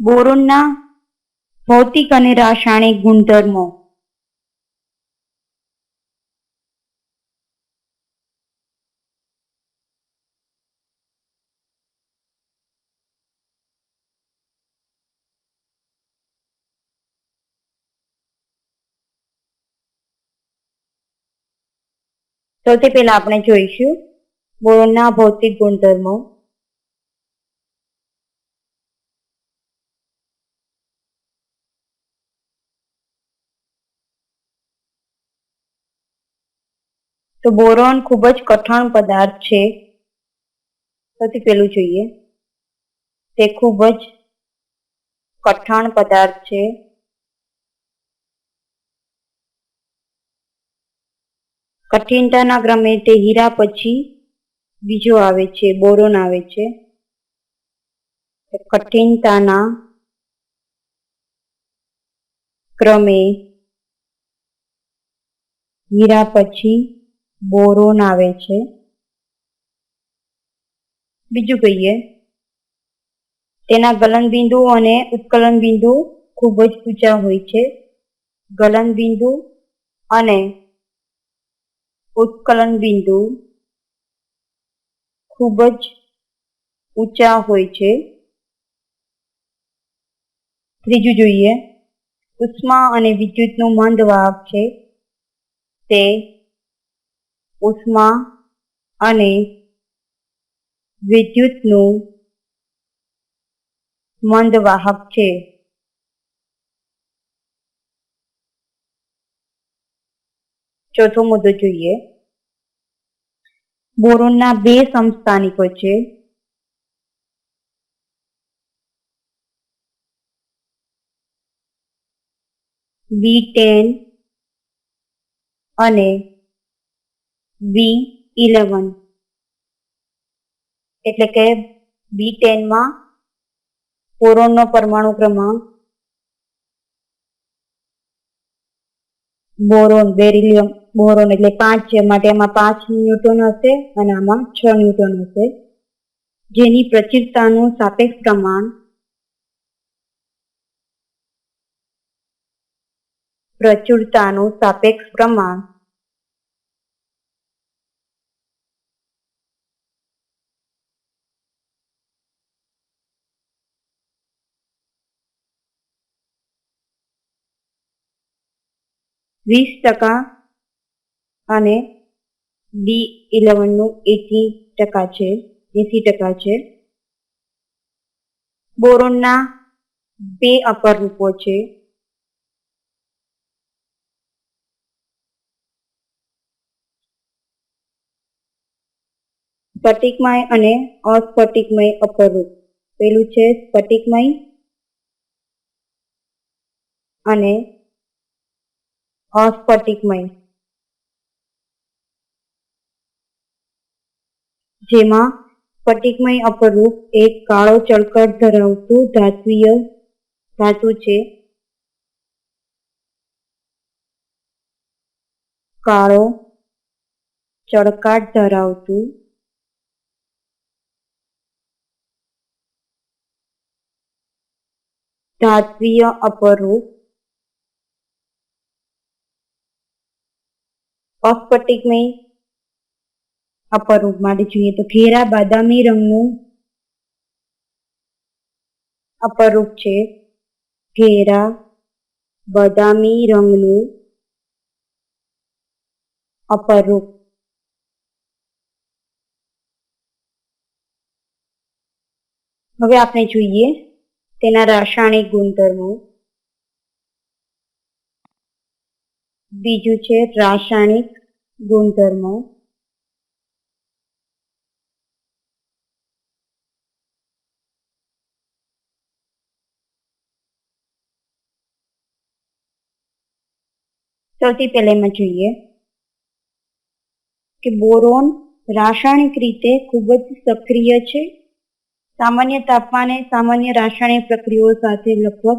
બોરોનના ભૌતિક અને રાસાયણિક ગુણધર્મો. સૌથી પહેલા આપણે જોઈશું બોરોનના ભૌતિક ગુણધર્મો. તો બોરોન ખૂબ જ કઠણ પદાર્થ છે. સૌથી પહેલું જોઈએ. તે ખૂબ જ કઠણ પદાર્થ છે. કઠિનતાના ક્રમે તે હીરા પછી બીજો આવે છે, બોરોન આવે છે. કઠિનતાના ક્રમે હીરા પછી બોરોન આવે છે. બીજું કહીએ, તેના ગલનબિંદુ અને ઉત્કલન બિંદુ ખૂબ જ ઊંચા હોય છે. ગલન બિંદુ અને ઉત્કલન બિંદુ ખૂબ જ ઊંચા હોય છે. ત્રીજું જોઈએ, ઉષ્મા અને વિદ્યુતનું મંદ વાહક છે. તે ઉષ્મા અને વિદ્યુતનું મંદવાહક છે. ચોથો મુદ્દો જોઈએ. બોરોનના બે સમસ્થાનિકો છે. બી ટેન અને બી ઇલેવન એટલે કે બી ટેનમાં બોરોનનો પરમાણુ ક્રમાંક બોરોન, બેરિલિયમ બોરોન એટલે પાંચ છે. માટે એમાં પાંચ ન્યૂટન હશે અને આમાં છ ન્યૂટન હશે. જેની પ્રચિરતાનું સાપેક્ષ પ્રમાણ પ્રચુરતાનું સાપેક્ષ પ્રમાણ વીસ ટકા અને ડી ઇલેવનનું એટી ટકા છે, એસી ટકા છે. બોરોનના બે અપર રૂપો છે. સ્ફટિકમય અને અસ્ફટિકમય અપર રૂપ. પેલું છે સ્ફટિકમય અને અસ્ફટિકમય જેમાં સ્ફટિકમય અપરૂપ એક કાળો ચળકટ ધરાવતું ધાતુય ધાતુ છે. કાળો ચળકાટ ધરાવતું ધાત્વીય અપરૂપ અસ્ફટિકમય અપરૂપ માટે જોઈએ તો ઘેરા બાદામી રંગનું અપરૂપ છે. ઘેરા બદામી રંગનું અપરૂપ હવે આપણે જોઈએ તેના રાસાયણિક ગુણધર્મો. બીજું છે રાસાયણિક ગુણધર્મો. સૌથી પહેલા એમાં જોઈએ કે બોરોન રાસાયણિક રીતે ખૂબ જ સક્રિય છે. સામાન્ય તાપમાને સામાન્ય રાસાયણિક પ્રક્રિયાઓ સાથે લગભગ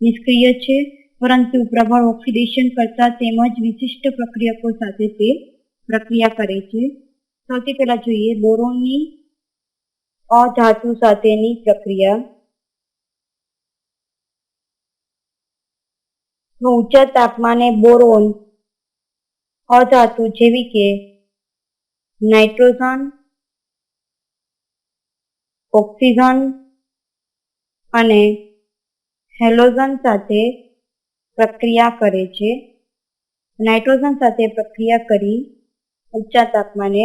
નિષ્ક્રિય છે. પરંતુ પ્રબળ ઓક્સિડેશન કરતા તેમજ વિશિષ્ટ પ્રક્રિયકો સાથે તે પ્રક્રિયા કરે છે. સૌથી પહેલા જોઈએ બોરોનની અધાતુ સાથેની પ્રક્રિયા. ઊંચા તાપમાને બોરોન અધાતુ જેવી કે નાઇટ્રોજન, ઓક્સિજન અને હેલોજન સાથે પ્રક્રિયા કરે છે. નાઇટ્રોજન સાથે પ્રક્રિયા કરી ઊંચા તાપમાને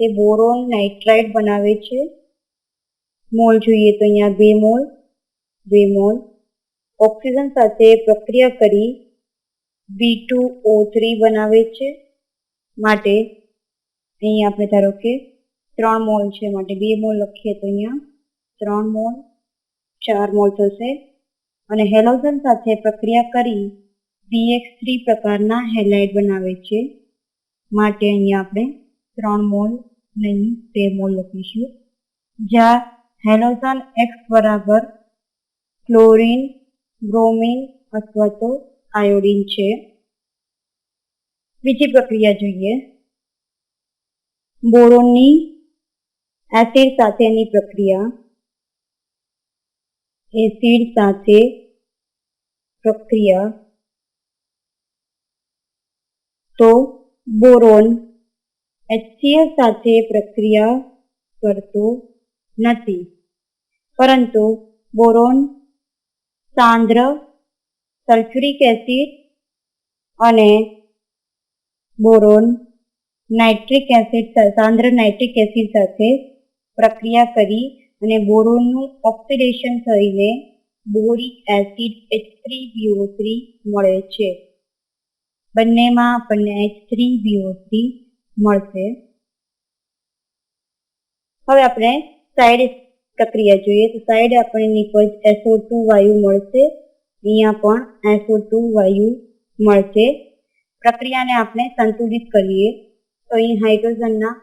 તે બોરોન નાઇટ્રાઇડ બનાવે છે. મોલ જોઈએ તો અહીંયા બે મોલ બે મોલ. ઓક્સિજન સાથે પ્રક્રિયા કરી બી ટુ ઓ થ્રી બનાવે છે. માટે અહીં આપણે ધારો કે ત્રણ મોલ છે, માટે બે મોલ લખીએ તો અહીંયા ત્રણ મોલ, ચાર મોલ થશે. અને હેલોજન સાથે પ્રક્રિયા કરી બીએક્સ થ્રી પ્રકારના હેલાઇડ બનાવે છે. માટે અહીંયા આપણે ત્રણ મોલ નહીં, બે મોલ લખીશું. જ્યાં હેલોજન એક્સ બરાબર ક્લોરીન, બ્રોમિન અથવા તો આયોડિન છે. બીજી પ્રક્રિયા જોઈએ. બોરોનની એસિડ સાથેની પ્રક્રિયા. એસિડ સાથે પ્રક્રિયા. તો બોરોન એચસીએલ સાથે પ્રક્રિયા કરતો નથી. પરંતુ બોરોન સાંદ્ર સલ્ફ્યુરિક એસિડ અને બોરોન નાઇટ્રિક એસિડ, સાંદ્ર નાઇટ્રિક એસિડ સાથે પ્રક્રિયા કરી અને બોરોનનું ઓક્સિડેશન થઈને boric acid H three B O three મળે છે. બંનેમાં આપણને એચ થ્રી બીઓ થ્રી મળશે. હવે આપણે સાઈડ પ્રક્રિયા જોઈએ. તો સાઈડ આપણને નિપજ એસઓ ટુ વાયુ મળશે. અહીંયા પણ એસઓ ટુ વાયુ મળશે. પ્રક્રિયાને આપણે સંતુલિત કરીએ. તો અહીં હાઇડ્રોજનના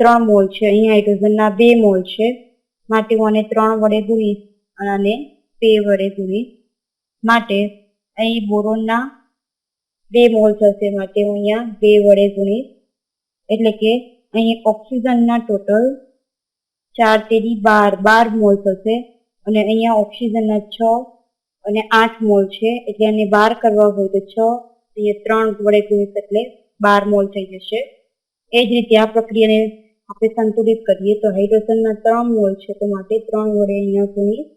ત્રણ મોલ છે. અહીં હાઇડ્રોજનના બે મોલ છે. માટે હું આને ત્રણ વડે ગુણીશ અને બે વડે ગુણીશ માટે અહીં બોરોનના બે મોલ થશે. માટે હું અહીંયા બે વડે ગુણીશ એટલે કે અહીં ઓક્સિજનના ટોટલ ચાર તેરી બાર બાર મોલ થશે. અને અહીંયા ઓક્સિજનના છ અને આઠ મોલ છે. એટલે એને બાર કરવા હોય તો છ, અહીંયા ત્રણ વડે ગુણીશ એટલે બાર મોલ થઈ જશે. એ જ રીતે આ પ્રક્રિયાને આપણે સંતુલિત કરીએ તો હાઇડ્રોજનના ત્રણ મોલ છે, તો માટે ત્રણ વડે અહીંયા ગુણીશ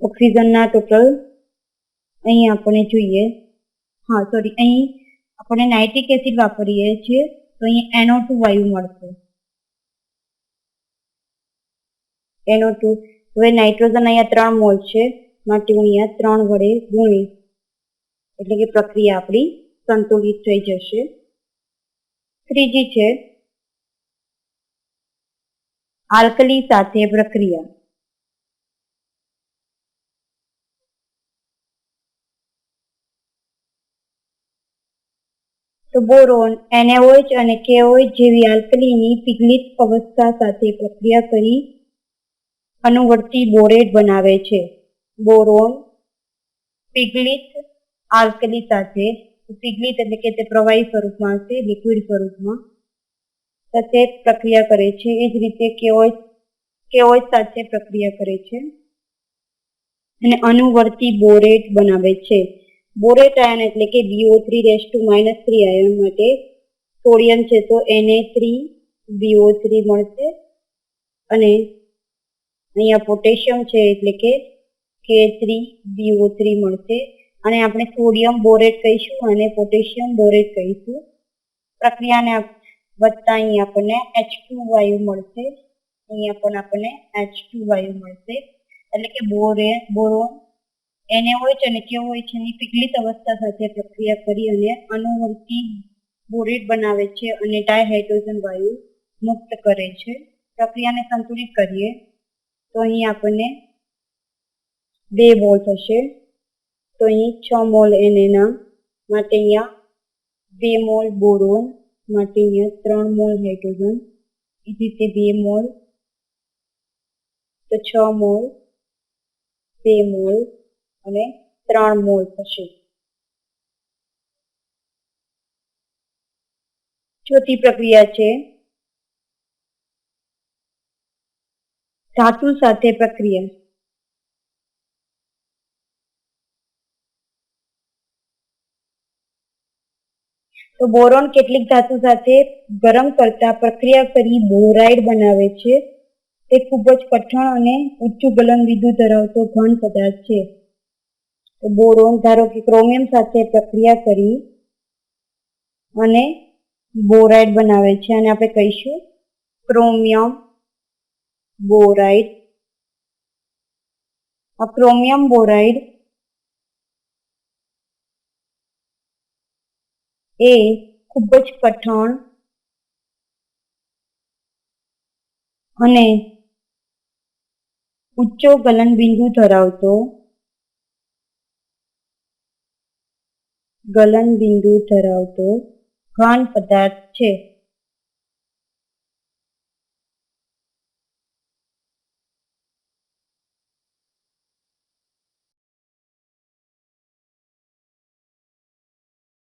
ઓક્સિજનના ટોટલ અહીં આપણે જોઈએ. હા સોરી અહીં આપણે નાઇટ્રિક એસિડ વાપરીએ છીએ, તો અહીં એનો ટુ વાયુ મળશે. એનો ટુ, હવે નાઇટ્રોજન અહીંયા ત્રણ મોલ છે, માટે હું અહીંયા ત્રણ વડે ગુણી, એટલે કે પ્રક્રિયા આપણી સંતુલિત થઈ જશે. ત્રીજી છે આલ્કલી સાથે પ્રક્રિયા. તો બોરોન એનેઓએચ અને કેઓએચ જેવી આલ્કલીની પિગલિત અવસ્થા સાથે પ્રક્રિયા કરી અનુવર્તી બોરેટ બનાવે છે. બોરોન પિગલિત આલ્કલી સાથે, પિગલિત એટલે કે તે પ્રવાહી સ્વરૂપમાં હશે, લિક્વિડ સ્વરૂપમાં. સાથે પ્રક્રિયા કરે છે. એ જ રીતે કેઓચ કેઓચ સાથે પ્રક્રિયા કરે છે. અને અનુવર્તી બોરેટ બનાવે છે. બોરેટ આયન એટલે કે B O three raise to minus three ion માટે સોડિયમ છે તો એને થ્રી બીઓ થ્રી મળશે. અને અહીંયા પોટેશિયમ છે એટલે કે કે થ્રી બીઓ થ્રી મળશે. અને આપણે સોડિયમ બોરેટ કહીશું અને પોટેશિયમ બોરેટ કહીશું. પ્રક્રિયાને વધતા અહીં આપણને એચ ટુ વાયુ મળશે. અહીંયા પણ આપણને એચ ટુ વાયુ મળશે. એટલે કે બોરે, બોરોન, એને હોય છે અને કેવો હોય છે એની પીગલિત અવસ્થા સાથે પ્રક્રિયા કરી અને અનુવર્તી બોરેટ બનાવે છે અને ડાયહાઇડ્રોજન વાયુ મુક્ત કરે છે. પ્રક્રિયાને સંતુલિત કરીએ તો અહીં આપણને બે મોલ થશે. તો અહીં છ મોલ એનેના માટે અહીંયા બે મોલ બોરોન માટે અહીંયા ત્રણ મોલ હાઇડ્રોજન એ રીતે બે મોલ, તો છ મોલ, બે મોલ અને ત્રણ મોલ થશે. ચોથી પ્રક્રિયા છે ધાતુ સાથે પ્રક્રિયા. તો બોરોન કેટલીક ધાતુ સાથે ગરમ કરતા પ્રક્રિયા કરી બોરાઇડ બનાવે છે. તે ખૂબ જ કઠણ અને ઊંચું ગલનબિંદુ ધરાવતો ઘન પદાર્થ છે. તો બોરોન ધારો કે ક્રોમિયમ સાથે પ્રક્રિયા કરી અને બોરાઇડ બનાવે છે અને આપણે કહીશું ક્રોમિયમ બોરાઇડ. આ ક્રોમિયમ બોરાઇડ એ ખૂબ જ કઠણ અને ઊંચો ગલનબિંદુ ધરાવતો ગલનબિંદુ ધરાવતો ઘન પદાર્થ છે.